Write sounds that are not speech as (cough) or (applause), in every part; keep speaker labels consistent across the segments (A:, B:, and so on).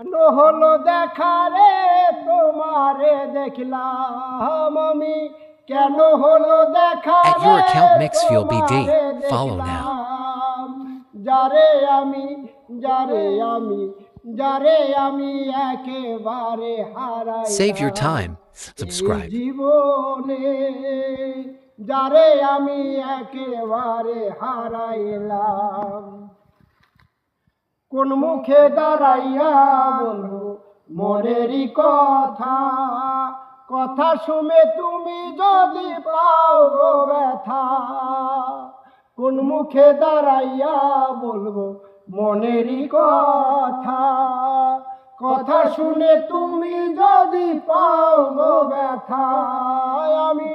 A: কেন হলো দেখা রে তোমারে দেখলাম আমি কেন হলো দেখা
B: At your
A: রে
B: account, Mixfuel BD.
A: তোমারে
B: Follow now.
A: দেখলাম। যারে আমি যারে আমি যারে আমি একেবারে হারাই
B: Save your time. Subscribe.
A: জীবনে যারে আমি একেবারে হারাইলাম কোন মুখে দাঁড়াইয়া বলব, মনেরই কথা। কথা শুনে তুমি যদি পাও ব্যথা, কোন মুখে দাঁড়াইয়া বলব, মনেরই কথা। কথা শুনে তুমি যদি পাও ব্যথা, আমি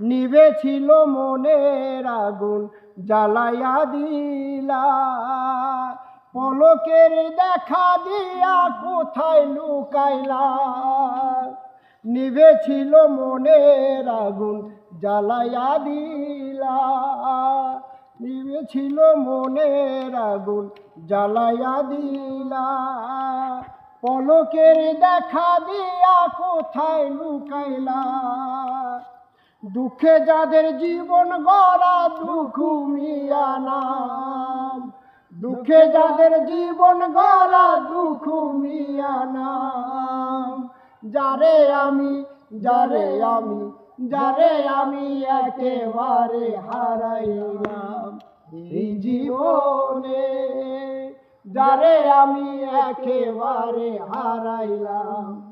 A: নিবে ছিল মনের আগুন, জ্বালাইয়া দিলা। পলকের দেখা দিয়া কোথায় লুকাইলা? নিবে ছিল মনের আগুন, জ্বালাইয়া দিলা। নিবে ছিল মনের আগুন, জ্বালাইয়া দিলা। পলকের দেখা দিয়া কোথায় লুকাইলা? দুঃখে যাদের জীবন গড়া দুঃখ মিয়া নাম। দুঃখে যাদের জীবন গড়া দুঃখ মিয়া নাম। যারে আমি যারে আমি যারে আমি একেবারে হারাইলাম এই জীবনে। যারে আমি একেবারে হারাইলাম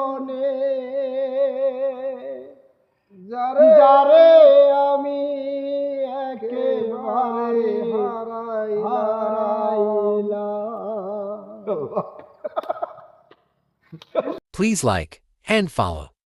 A: (laughs)
B: Please like and follow.